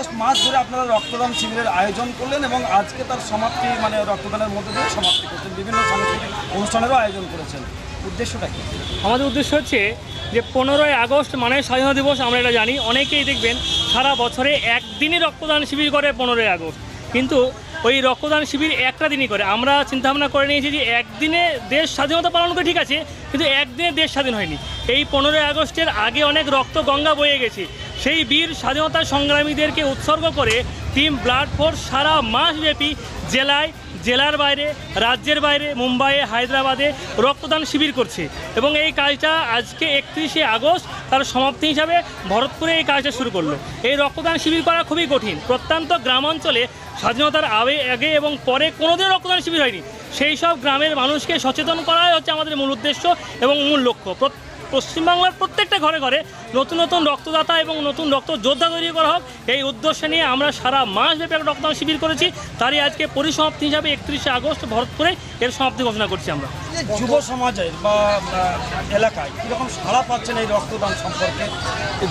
August মাস ধরে আপনারা রক্তদান শিবিরের আয়োজন করলেন এবং আজকে তার সমাপ্তি মানে রক্তদানের মধ্যে দিয়ে সমাপ্তি করছেন। বিভিন্ন সাংস্কৃতিক অনুষ্ঠানেরও আয়োজন করেছেন। উদ্দেশ্যটা কি? আমাদের উদ্দেশ্য হচ্ছে যে পনেরোই আগস্ট মানে স্বাধীনতা দিবস, আমরা এটা জানি। অনেকেই দেখবেন সারা বছরে একদিনই রক্তদান শিবির করে পনেরোই আগস্ট। কিন্তু ওই রক্তদান শিবির একটা দিনই করে। আমরা চিন্তাভাবনা করে নিয়েছি যে একদিনে দেশ স্বাধীনতা পালন করে ঠিক আছে, কিন্তু একদিনে দেশ স্বাধীন হয়নি। এই পনেরোই আগস্টের আগে অনেক রক্ত গঙ্গা বয়ে গেছে। সেই বীর স্বাধীনতা সংগ্রামীদেরকে উৎসর্গ করে টিম ব্লাড ফোর্স সারা মাসব্যাপী জেলায়, জেলার বাইরে, রাজ্যের বাইরে, মুম্বাইয়ে, হায়দ্রাবাদে রক্তদান শিবির করছে। এবং এই কাজটা আজকে একত্রিশে আগস্ট তার সমাপ্তি হিসাবে ভরতপুরে এই কাজটা শুরু করল। এই রক্তদান শিবির করা খুবই কঠিন। প্রত্যন্ত গ্রামাঞ্চলে স্বাধীনতার আগে আগে এবং পরে কোনোদিন রক্তদান শিবির হয়নি। সেই সব গ্রামের মানুষকে সচেতন করাই হচ্ছে আমাদের মূল উদ্দেশ্য এবং মূল লক্ষ্য। পশ্চিমবাংলার প্রত্যেকটা ঘরে ঘরে নতুন নতুন রক্তদাতা এবং নতুন রক্ত যোদ্ধা তৈরি করা হোক, এই উদ্দেশ্য নিয়ে আমরা সারা মাস ব্যাপী একটা রক্তদান শিবির করেছি। তারই আজকে পরিসমাপ্তি হিসাবে একত্রিশে আগস্ট ভরতপুরে এর সমাপ্তি ঘোষণা করছি আমরা। যুব সমাজের বা এলাকায় কীরকম সাড়া পাচ্ছেন এই রক্তদান সম্পর্কে?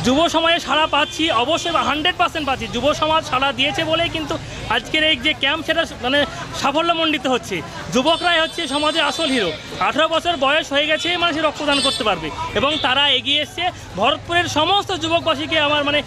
যুব সমাজে সাড়া পাচ্ছি অবশ্যই হান্ড্রেড পার্সেন্ট পাচ্ছি। যুব সমাজ সাড়া দিয়েছে বলেই কিন্তু আজকের এই যে ক্যাম্প সেটা মানে সাফল্যমণ্ডিত হচ্ছে। যুবকরাই হচ্ছে সমাজের আসল হিরো। আঠারো বছর বয়স হয়ে গেছে মানুষ রক্তদান করতে পারবে। এবং তারা এগিয়ে এসছে। ভরতপুরের সমস্ত যুবকবাসীকে আমার মানে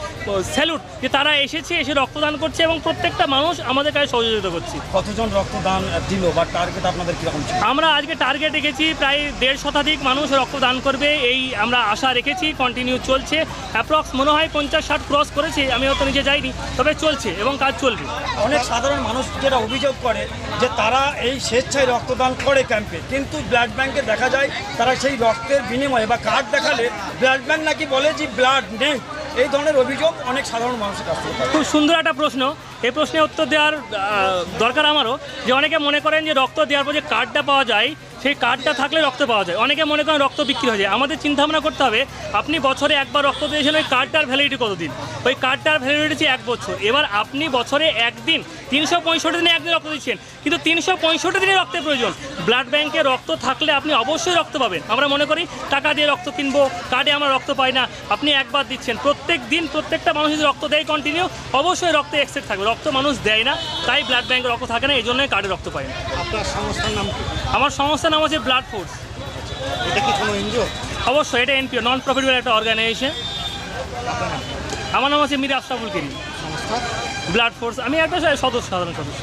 স্যালুট যে তারা এসেছে এসে রক্তদান করছে এবং প্রত্যেকটা মানুষ আমাদের কাছে সহযোগিতা করছে। কতজন রক্তদান দিল বা টার্গেট আপনাদের কীরকম আমরা আজকে টার্গেট রেখেছি প্রায় দেড় শতাধিক মানুষ রক্তদান করবে এই আমরা আশা রেখেছি কন্টিনিউ চলছে। অ্যাপ্রক্স মনে হয় পঞ্চাশ ষাট ক্রস করেছে আমি হয়তো নিজে যাইনি তবে চলছে এবং কাজ চলবে। অনেক সাধারণ মানুষ যেটা অভিযোগ করে যে তারা এই স্বেচ্ছায় রক্তদান করে ক্যাম্পে কিন্তু ব্লাড ব্যাংকে দেখা যায় তারা সেই রক্তের বিনিময়ে বা কার্ড দেখালে ব্লাড ব্যাংক নাকি বলে যে ব্লাড নেই। এই ধরনের অভিযোগ অনেক সাধারণ মানুষের কাছ থেকে। খুব সুন্দর একটা প্রশ্ন। এই প্রশ্নের উত্তর দেওয়ার দরকার আমারও। যে অনেকে মনে করেন যে রক্ত দেওয়ার পর যে কার্ডটা পাওয়া যায় সেই কার্ডটা থাকলে রক্ত পাওয়া যায়। অনেকে মনে করেন রক্ত বিক্রি হয়ে যায়। আমাদের চিন্তাভাবনা করতে হবে, আপনি বছরে একবার রক্ত দিয়েছেন ওই কার্ডটার ভ্যালিডিটি কতদিন? ওই কার্ডটার ভ্যালিডিটি এক বছর। এবার আপনি বছরে একদিন, তিনশো পঁয়ষট্টি দিনে একদিন রক্ত দিচ্ছেন। কিন্তু তিনশো পঁয়ষট্টি দিনে রক্তের প্রয়োজন। ব্লাড ব্যাংকে রক্ত থাকলে আপনি অবশ্যই রক্ত পাবেন। আমরা মনে করি টাকা দিয়ে রক্ত কিনবো কার্ডে আমরা রক্ত পাই না আপনি একবার দিচ্ছেন। প্রত্যেক দিন প্রত্যেকটা মানুষ যদি রক্ত দেয় কন্টিনিউ অবশ্যই রক্তে এক্সেট থাকবে। রক্ত মানুষ দেয় না তাই ব্লাড ব্যাংকে রক্ত থাকে না এই জন্যই কার্ডে রক্ত পায় না। আপনার সংস্থার নাম আমার সংস্থার নাম হচ্ছে ব্লাড ফোর্স। এটা কি কোনো এনজিও? অবশ্যই এটা এনপিও নন প্রফিটেবল একটা অর্গানাইজেশন আমার নাম হচ্ছে মির আশরাফুল সংস্থা? ব্লাড ফোর্স আমি একটা সদস্য সাধারণ সদস্য।